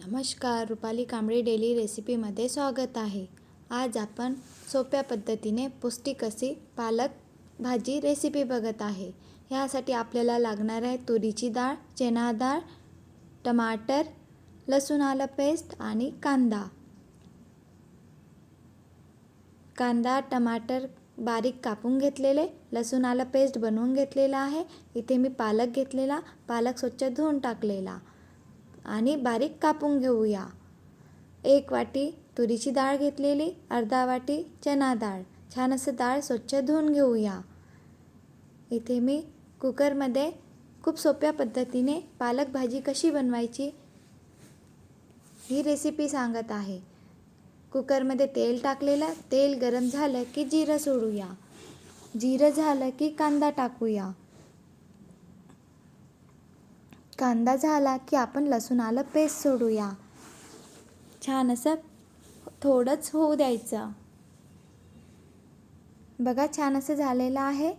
नमस्कार रुपाली कांबळी डेली रेसिपीमध्ये स्वागत आहे. आज आपण सोप्या पद्धतीने पौष्टिक अशी पालक भाजी रेसिपी बघत आहे. ह्यासाठी आपल्याला लागणार आहे तुरीची डाळ चणा डाळ टमाटर लसूण आलं पेस्ट आणि कांदा. कांदा टमाटर बारीक कापून घेतलेले लसूण आलं पेस्ट बनवून घेतलेला आहे. इथे मी पालक घेतलेला पालक स्वच्छ धुवून टाकलेला. आणि बारीक कापून घेऊया. एक वाटी तुरीची डाळ घेतलेली अर्धा वाटी चना डाळ. छान असं डाळ स्वच्छ धुवून घेऊया. इथे मी कुकरमध्ये खूप सोप्या पद्धतीने पालक भाजी कशी बनवायची ही रेसिपी सांगत आहे. कुकरमध्ये तेल टाकलेलं तेल गरम झालं की जिरं सोडूया. जिरं झालं की कांदा टाकूया. कांदा झाला की आपण लसूण आलं पेस्ट सोडूया. छान असं थोडंच होऊ द्यायचं. बघा छान असं झालेलं आहे.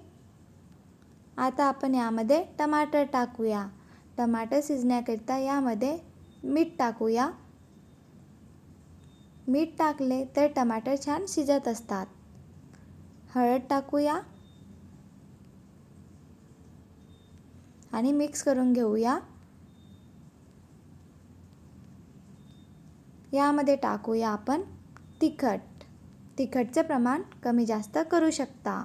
आता आपण यामध्ये टमाटर टाकूया. टमाटर शिजण्याकरिता यामध्ये मीठ टाकूया. मीठ टाकले तर टमाटर छान शिजत असतात. हळद टाकूया. आणि मिक्स करून घेऊया. यामध्ये टाकूया आपण तिखट. तिखटचं प्रमाण कमी जास्त करू शकता.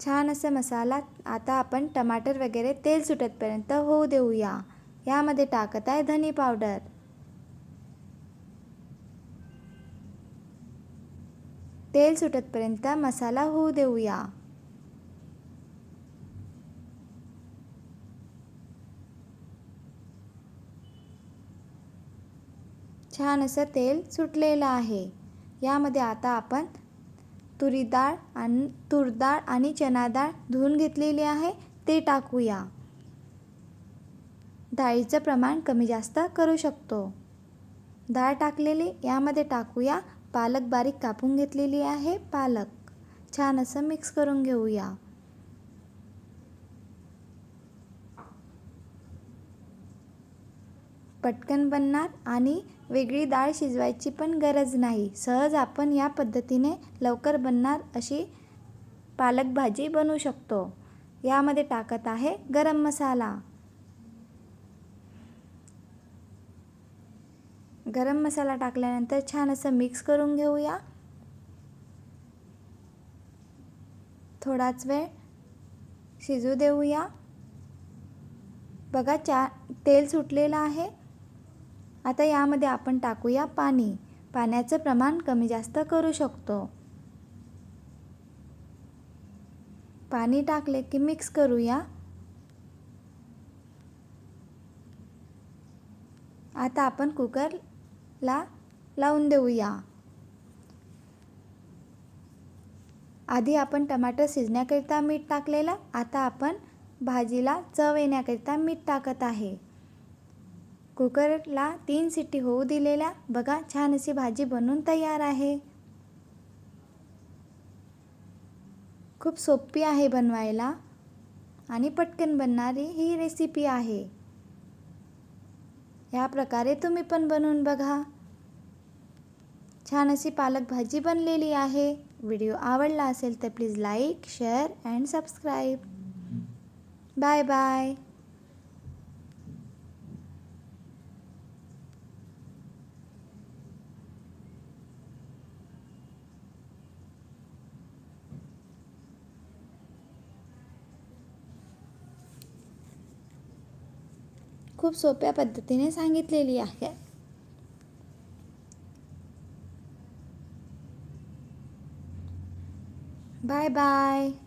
छान असं मसाला आता आपण टमाटर वगैरे तेल सुटतपर्यंत होऊ देऊया. यामध्ये टाकत आहे धनी पावडर. तेल सुटतपर्यंत मसाला होऊ देऊया. छान असं तेल सुटलेलं आहे. यामध्ये आता आपण तुरी डाळ आणि तूर डाळ आणि चना डाळ धुवून घेतलेली आहे ते टाकूया. डाळीचं प्रमाण कमी जास्त करू शकतो. डाळ टाकलेली यामध्ये टाकूया पालक बारीक कापून घेतलेली आहे. पालक छान असं मिक्स करून घेऊया. पटकन बनणार आणि वेगळी डाळ शिजवायची पण गरज नाही. सहज आपण या पद्धतीने लवकर बनणार अशी पालक भाजी बनवू शकतो. यामध्ये टाकत आहे गरम मसाला. गरम मसाला टाकल्यानंतर छान असं मिक्स करून घेऊया. थोडाच वेळ शिजू देऊया. बघा चा तेल सुटलेलं आहे. आता यामध्ये आपण टाकूया पाणी. पाण्याचं प्रमाण कमी जास्त करू शकतो. पाणी टाकले की मिक्स करूया. आता आपण कुकर ला लावून देऊया. आधी आपण टमाटर शिजण्याकरिता मीठ टाकलेलं आता आपण भाजीला चव येण्याकरिता मीठ टाकत आहे. कुकरला तीन सिटी होऊ दिलेल्या बघा छान अशी भाजी बनवून तयार आहे. खूप सोपी आहे बनवायला आणि पटकन बनणारी ही रेसिपी आहे. या प्रकारे तुम्ही पण बनवून बघा. छान अशी पालक भाजी बनलेली आहे. व्हिडिओ आवडला असेल तर please like share and subscribe. Bye bye. खूप सोप्या पद्धतीने सांगितलेली आहे. Bye bye